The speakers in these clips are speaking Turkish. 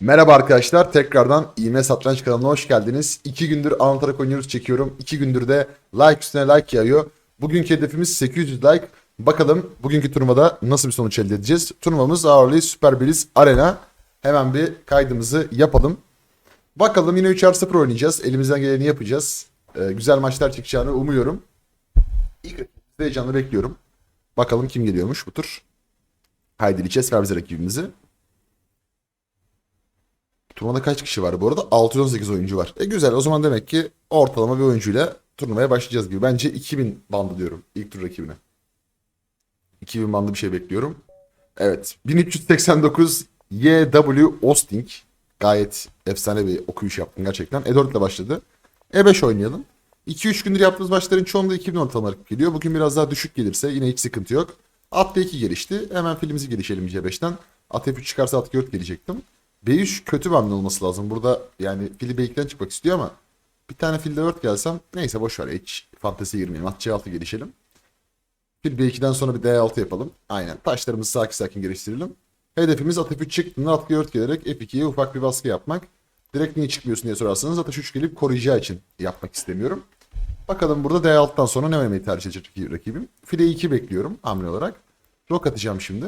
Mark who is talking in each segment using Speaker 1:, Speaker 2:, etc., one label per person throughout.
Speaker 1: Merhaba arkadaşlar, tekrardan İğme Satranç kanalına hoş geldiniz. İki gündür anlatarak oynuyoruz çekiyorum. İki gündür de like üstüne like yağıyor. Bugünkü hedefimiz 800 like. Bakalım bugünkü turnuvada nasıl bir sonuç elde edeceğiz. Turnuvamız Hourly Super Biliz Arena. Hemen bir kaydımızı yapalım. Bakalım yine 3R0 oynayacağız. Elimizden geleni yapacağız. Ee, güzel maçlar çıkacağını umuyorum. İlk heyecanla bekliyorum. Bakalım kim geliyormuş bu tur. Haydi Liches ver bize rakibimizi. Turnuvada kaç kişi var bu arada? 618 oyuncu var. E güzel o zaman demek ki ortalama bir oyuncuyla turnuvaya başlayacağız gibi. Bence 2000 bandı diyorum ilk tur rakibine. 2000 bandı bir şey bekliyorum. Evet 1389 YW Osting. Gayet efsane bir okuyuş yaptın gerçekten. E4 ile başladı. E5 oynayalım. 2-3 gündür yaptığımız maçların çoğunda 2000 ortalama geliyor. Bugün biraz daha düşük gelirse yine hiç sıkıntı yok. At D2 gelişti. Hemen filimizi gelişelim C5'ten. At F3 çıkarsa at G4 gelecektim. B3 kötü bir hamle olması lazım. Burada yani fili B2'den çıkmak istiyor ama bir tane fil D4 gelsem neyse boş ver hiç fanteziye girmeyelim. At C6 gelişelim. Fil B2'den sonra bir D6 yapalım. Aynen. Taşlarımızı sakin sakin geliştirelim. Hedefimiz at F3 çıktığında at G4 gelerek F2'ye ufak bir baskı yapmak. Direkt niye çıkmıyorsun diye sorarsanız at H3 gelip koruyacağı için yapmak istemiyorum. Bakalım burada D6'dan sonra ne oynamayı tercih edecek rakibim. File 2 bekliyorum hamle olarak. Rok atacağım şimdi.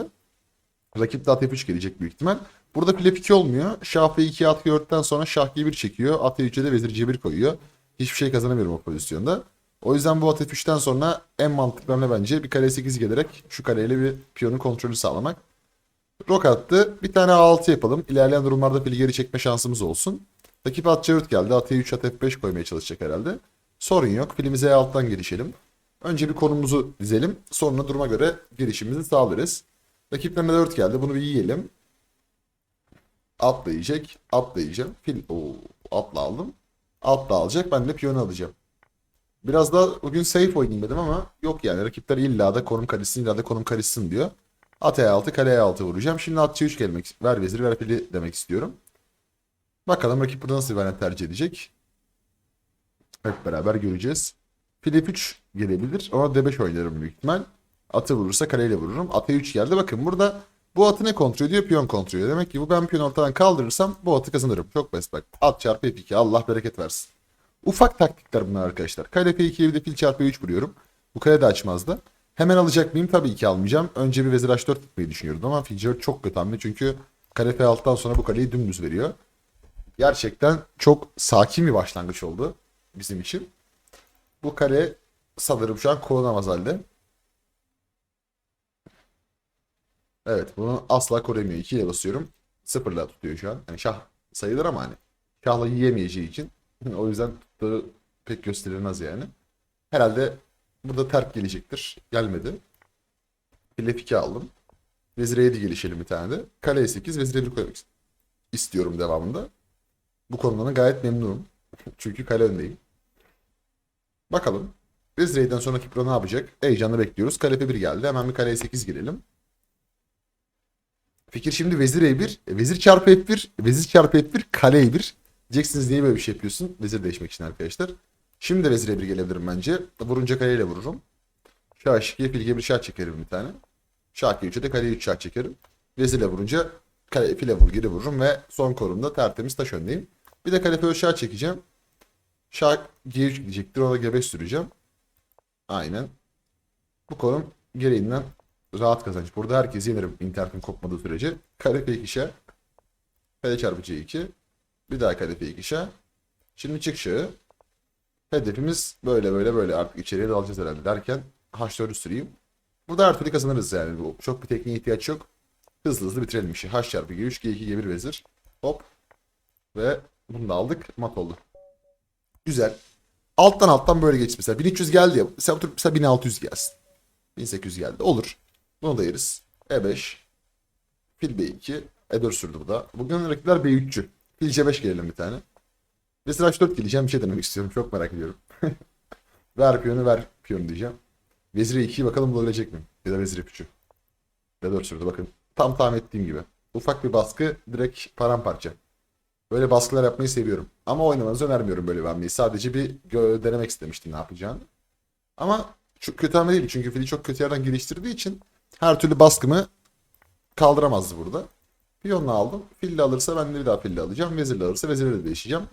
Speaker 1: Rakip de at F3 gelecek büyük ihtimal. Burada file 2 olmuyor. Şah F2 at G4'ten sonra şah G1 çekiyor. At E3'e de vezir C1 koyuyor. Hiçbir şey kazanamıyorum o pozisyonda. O yüzden bu at F3'ten sonra en mantıklı hamle bence bir kare 8 gelerek şu kareyle bir piyonun kontrolü sağlamak. Rok attı. Bir tane A6 yapalım. İlerleyen durumlarda fili geri çekme şansımız olsun. Rakip at C4 geldi. At E3 at F5 koymaya çalışacak herhalde. Sorun yok. Filimize E6'dan gelişelim. Önce bir konumuzu dizelim. Sonra duruma göre gelişimimizi sağlarız. Rakiplerine 4 geldi. Bunu bir yiyelim. Atla yiyecek. Atla yiyeceğim. Fil. Oo, atla aldım. Atla alacak. Ben de piyonu alacağım. Biraz da bugün safe oynayayım dedim ama yok yani. Rakipler illa da konum karışsın illa da konum karışsın diyor. At E6 kale E6 vuracağım. Şimdi at C3 gelmek ver vezir ver fili demek istiyorum. Bakalım rakip burada nasıl bir tercih edecek. Hep beraber göreceğiz. Fil F3 gelebilir ama D5 oynarım büyük ihtimal. Atı vurursa kaleyle vururum. At E3 geldi. Bakın burada bu atı ne kontrol ediyor? Piyon kontrol ediyor. Demek ki bu ben piyon ortadan kaldırırsam bu atı kazanırım. Çok basit bak. At çarpı F2. Allah bereket versin. Ufak taktikler bunlar arkadaşlar. Kale F2'ye bir de fil çarpı 3 vuruyorum. Bu kale de açmazdı. Hemen alacak mıyım? Tabii ki almayacağım. Önce bir vezir H4 gitmeyi düşünüyordum ama fil C4 çok kötü hamle. Çünkü kale F6'dan sonra bu kaleyi dümdüz veriyor. Gerçekten çok sakin bir başlangıç oldu bizim için. Bu kale sanırım şu an korunamaz halde. Evet bunu asla koruyamıyor. 2 ile basıyorum. Sıfırla tutuyor şu an. Yani şah sayılır ama hani şahla yiyemeyeceği için. o yüzden tuttuğu pek gösterilmez yani. Herhalde burada terk gelecektir. Gelmedi. Fil F2 aldım. Vezir E7 gelişelim bir tane de. Kale E8 vezir E1 koymak istiyorum devamında. Bu konudan gayet memnunum. Çünkü kale öndeyim. Bakalım. Vezir E7'den sonraki pro ne yapacak? Heyecanla bekliyoruz. Kale F1 geldi. Hemen bir kale E8 girelim. Fikir şimdi vezir E1, e, vezir çarpı F1, vezir çarpı F1, kale E1. Diyeceksiniz niye böyle bir şey yapıyorsun? Vezir değişmek için arkadaşlar. Şimdi de vezir E1 gelebilirim bence. Vurunca kaleyle vururum. Şah H2'ye fil G1 şah çekerim bir tane. Şah G3'e de kale 3 şah çekerim. Vezirle vurunca kale file vur geri vururum ve son korumda tertemiz taş öndeyim. Bir de kale F4 şah çekeceğim. Şah G3 gidecektir. Ona G5 süreceğim. Aynen. Bu konum gereğinden rahat kazanç. Burada herkesi yenerim internetin kopmadığı sürece. Kare F2 şah. Kale çarpı C2. Bir daha kale F2 şah. Şimdi çık. Hedefimiz böyle böyle böyle artık içeriye dalacağız herhalde derken H4'ü süreyim. Burada her türlü kazanırız yani. Bu çok bir tekniğe ihtiyaç yok. Hızlı hızlı bitirelim işi. H çarpı G3, G2, G1 vezir. Hop. Ve bunu da aldık. Mat oldu. Güzel. Alttan alttan böyle geç mesela. 1300 geldi ya. Mesela, mesela 1600 gelsin. 1800 geldi. Olur. Bunu da yeriz. E5. Fil B2. E4 sürdü bu da. Bugün rakipler B3'cü. Fil C5 gelelim bir tane. Vezir H4 geleceğim. Bir şey denemek istiyorum. Çok merak ediyorum. ver piyonu ver piyonu diyeceğim. Vezir E2'yi bakalım bulabilecek mi? Ya da vezir F3'ü. E4 sürdü bakın. Tam tahmin ettiğim gibi. Ufak bir baskı direkt paramparça. Böyle baskılar yapmayı seviyorum. Ama oynamanızı önermiyorum böyle bir hamleyi. Sadece bir denemek istemiştim ne yapacağını. Ama çok kötü hamle değil. Çünkü fili çok kötü yerden geliştirdiği için her türlü baskımı kaldıramazdı burada. Piyonla aldım. Filli alırsa ben de bir daha filli alacağım. Vezirli alırsa vezirle de değişeceğim.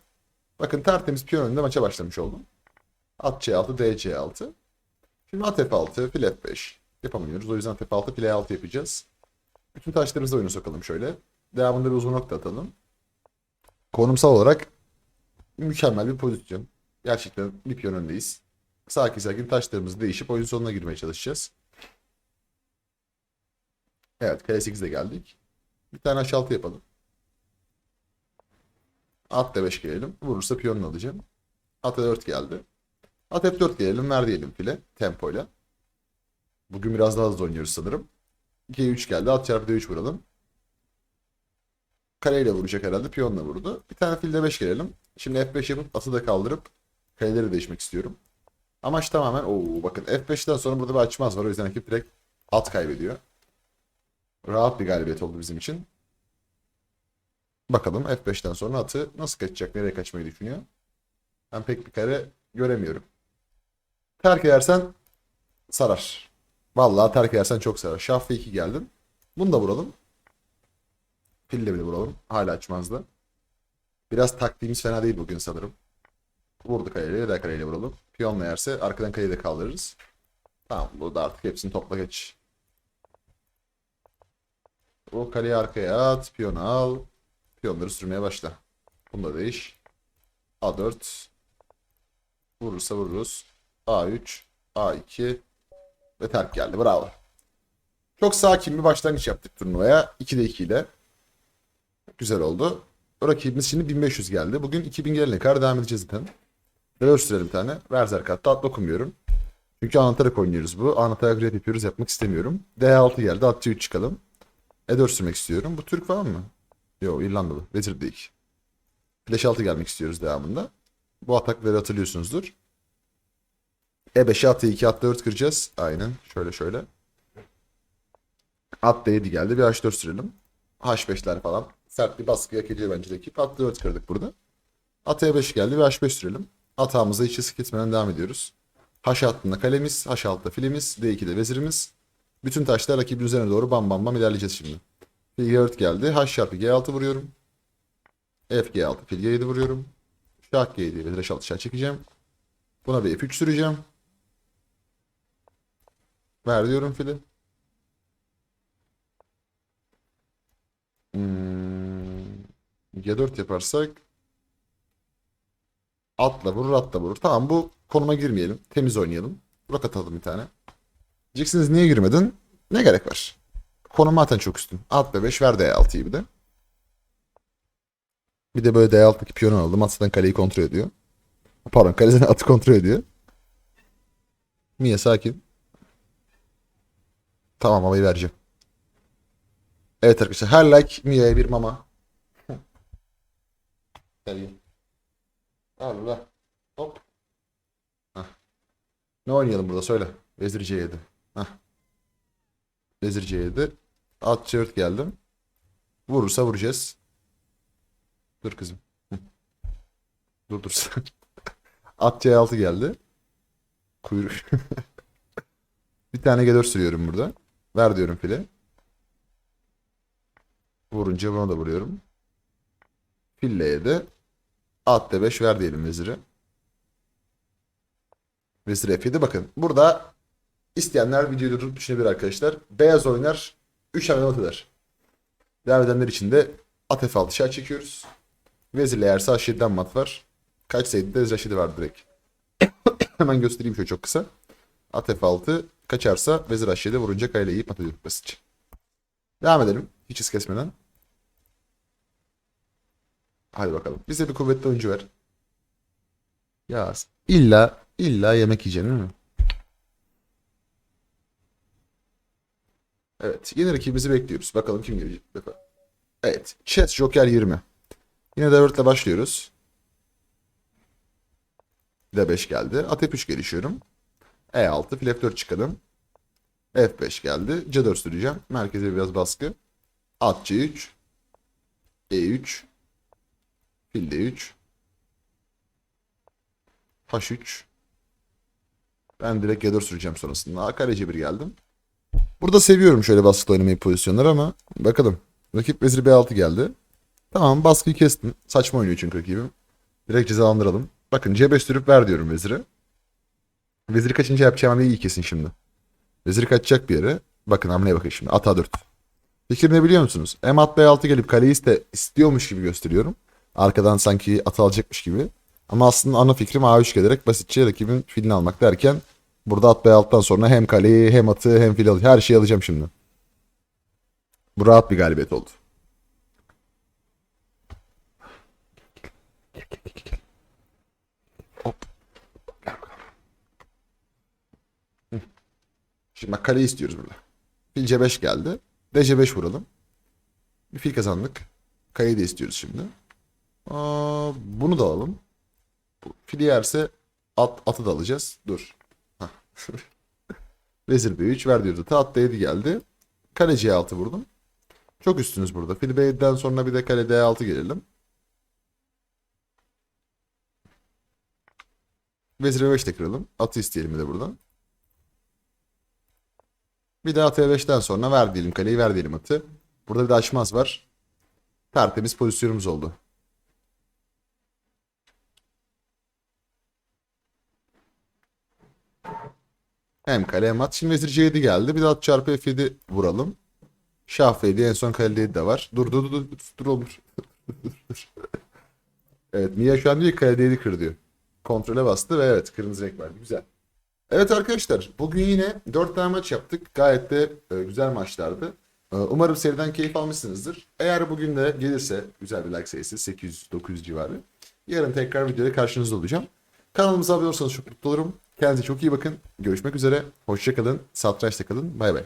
Speaker 1: Bakın tertemiz piyon önünde maça başlamış oldum. At C6, D C6. Şimdi at F6, fil F5. Yapamıyoruz. O yüzden at F6, fil E6 yapacağız. Bütün taşlarımızı oyuna sokalım şöyle. Devamında bir uzun nokta atalım. Konumsal olarak mükemmel bir pozisyon. Gerçekten bir piyon öndeyiz. Sakin sakin taşlarımız değişip oyun sonuna girmeye çalışacağız. Evet, kale 8'de geldik. Bir tane H6 yapalım. At D5 gelelim. Vurursa piyonunu alacağım. At E4 geldi. At F4 gelelim. Ver diyelim file. Tempoyla. Bugün biraz daha hızlı oynuyoruz sanırım. G3 geldi. At çarpı D3 vuralım. Kareyle vuracak herhalde. Piyonla vurdu. Bir tane fil D5 gelelim. Şimdi F5 yapıp atı da kaldırıp kareleri değişmek istiyorum. Amaç tamamen o bakın F5'ten sonra burada bir açmaz var. O yüzden rakip direkt at kaybediyor. Rahat bir galibiyet oldu bizim için. Bakalım F5'ten sonra atı nasıl kaçacak, nereye kaçmayı düşünüyor. Ben pek bir kare göremiyorum. Terk edersen sarar. Vallahi terk edersen çok sarar. Şah F2 geldin. Bunu da vuralım. Fille bile vuralım. Hala açmazdı. Biraz taktiğimiz fena değil bugün sanırım. Vurdu kaleyle da kaleyle vuralım. Piyonla yerse arkadan kaleyi de kaldırırız. Tamam burada artık hepsini topla geç. O kaleyi arkaya at. Piyonu al. Piyonları sürmeye başla. Bunu da değiş. A4. Vurursa vururuz. A3. A2. Ve terk geldi. Bravo. Çok sakin bir başlangıç yaptık turnuvaya. 2'de 2 ile. Güzel oldu. Rakibimiz şimdi 1500 geldi. Bugün 2000 gelene kadar devam edeceğiz zaten. Reverse sürelim bir tane. Verzer katta at dokunmuyorum. Çünkü anahtarak oynuyoruz bu. Anahtarak red yapıyoruz. Yapmak istemiyorum. D6 geldi. At C3 çıkalım. E4 sürmek istiyorum. Bu Türk falan mı? Yok İrlandalı. Vezir değil. Flash 6 gelmek istiyoruz devamında. Bu atakları hatırlıyorsunuzdur. E5'e at E2 at 4 kıracağız. Aynen. Şöyle şöyle. At D7 geldi. Bir H4 sürelim. H5'ler falan. Sert bir baskı hak ediyor bence rakip. At 4 kırdık burada. At E5 geldi. Bir H5 sürelim. Atağımıza hiç risk etmeden devam ediyoruz. H hattında kalemiz. H altta filimiz. D2'de vezirimiz. Bütün taşlar rakibin üzerine doğru bam bam bam ilerleyeceğiz şimdi. Fil G4 geldi. H çarpı G6 vuruyorum. F G6 fil G7 vuruyorum. Şah G7 vezir H6 şah çekeceğim. Buna bir F3 süreceğim. Ver diyorum fili. Hmm, G4 yaparsak atla vurur atla vurur. Tamam bu konuma girmeyelim. Temiz oynayalım. Burak atalım bir tane. Diyeceksiniz niye girmedin? Ne gerek var? Konum zaten çok üstün. At B5 ver D6'yı bir de. Bir de böyle D6'daki piyonu aldım. At zaten kaleyi kontrol ediyor. Pardon kaleden atı kontrol ediyor. Mia sakin. Tamam havayı vereceğim. Evet arkadaşlar her like Mia'ya bir mama. Gel. Allah. Hop. Hah. Ne oynayalım burada söyle. Vezir C7. Hah. Vezir C7. At C4 geldim. Vurursa vuracağız. Dur kızım. Dur dur. At C6 geldi. Kuyruk. bir tane G4 sürüyorum burada. Ver diyorum file. Vurunca buna da vuruyorum. Filleye de at D5 ver diyelim veziri. Vezir F7 bakın. Burada isteyenler videoyu durup düşünebilir arkadaşlar. Beyaz oynar 3 hamle mat eder. Devam edenler için de at F6 şah çekiyoruz. Vezirle yerse H7'den mat var. Kaçsaydı da vezir H7 var direkt. Hemen göstereyim şöyle çok kısa. At F6 kaçarsa vezir H7 vurunca kayla yiyip mat ediyor basitçe. Devam edelim. Hiç hız kesmeden. Hadi bakalım. Bize bir kuvvetli oyuncu ver. Ya illa illa yemek yiyeceksin değil mi? Evet. Yeni rakibimizi bekliyoruz. Bakalım kim gelecek. Evet. Chess Joker 20. Yine D4 ile başlıyoruz. D5 geldi. At F3 gelişiyorum. E6 fil F4 çıkalım. F5 geldi. C4 süreceğim. Merkeze biraz baskı. At C3. E3. Fil D3. H3. Ben direkt G4 süreceğim sonrasında. A kare C1 geldim. Burada seviyorum şöyle baskılı oynamayı pozisyonları ama bakalım. Rakip vezir B6 geldi. Tamam baskıyı kestin. Saçma oynuyor çünkü rakibim. Direkt cezalandıralım. Bakın C5 sürüp ver diyorum vezire. Veziri kaçınca yapacağım iyi kesin şimdi. Vezir kaçacak bir yere. Bakın hamleye bakın şimdi. At A4. Fikir ne biliyor musunuz? Hem at B6 gelip kaleyi de istiyormuş gibi gösteriyorum. Arkadan sanki at alacakmış gibi. Ama aslında ana fikrim A3 gelerek basitçe rakibin filini almak derken burada at B6'dan sonra hem kaleyi hem atı hem fil. Her şeyi alacağım şimdi. Bu rahat bir galibiyet oldu. Hop. Şimdi bak kaleyi istiyoruz burada. Fil C5 geldi. D C5 vuralım. Bir fil kazandık. Kaleyi de istiyoruz şimdi. Aa, bunu da alalım. Fili yerse at, atı da alacağız. Dur. Vezir B3 ver diyoruz atı. At D7 geldi. Kale C6 vurdum. Çok üstünüz burada. Fil B7'den sonra bir de kale D6 gelelim. Vezir E5 de kıralım. Atı isteyelim de buradan. Bir daha T5'ten sonra ver diyelim kaleyi ver diyelim atı. Burada bir de açmaz var. Tertemiz pozisyonumuz oldu. Hem kale hem at. Şimdi vezir C7 geldi. Bir de at çarpı F7 vuralım. Şah F7 en son kale D7 de var. Dur dur dur dur dur olur. evet Mia şu an diyor kale D7 kır diyor. Kontrole bastı ve evet kırmızı renk verdi. Güzel. Evet arkadaşlar bugün yine 4 tane maç yaptık. Gayet de e, güzel maçlardı. E, umarım seriden keyif almışsınızdır. Eğer bugün de gelirse güzel bir like sayısı 800-900 civarı. Yarın tekrar videoda karşınızda olacağım. Kanalımıza abone olursanız çok mutlu olurum. Kendinize çok iyi bakın. Görüşmek üzere. Hoşçakalın. Satrançta kalın. Bay bay.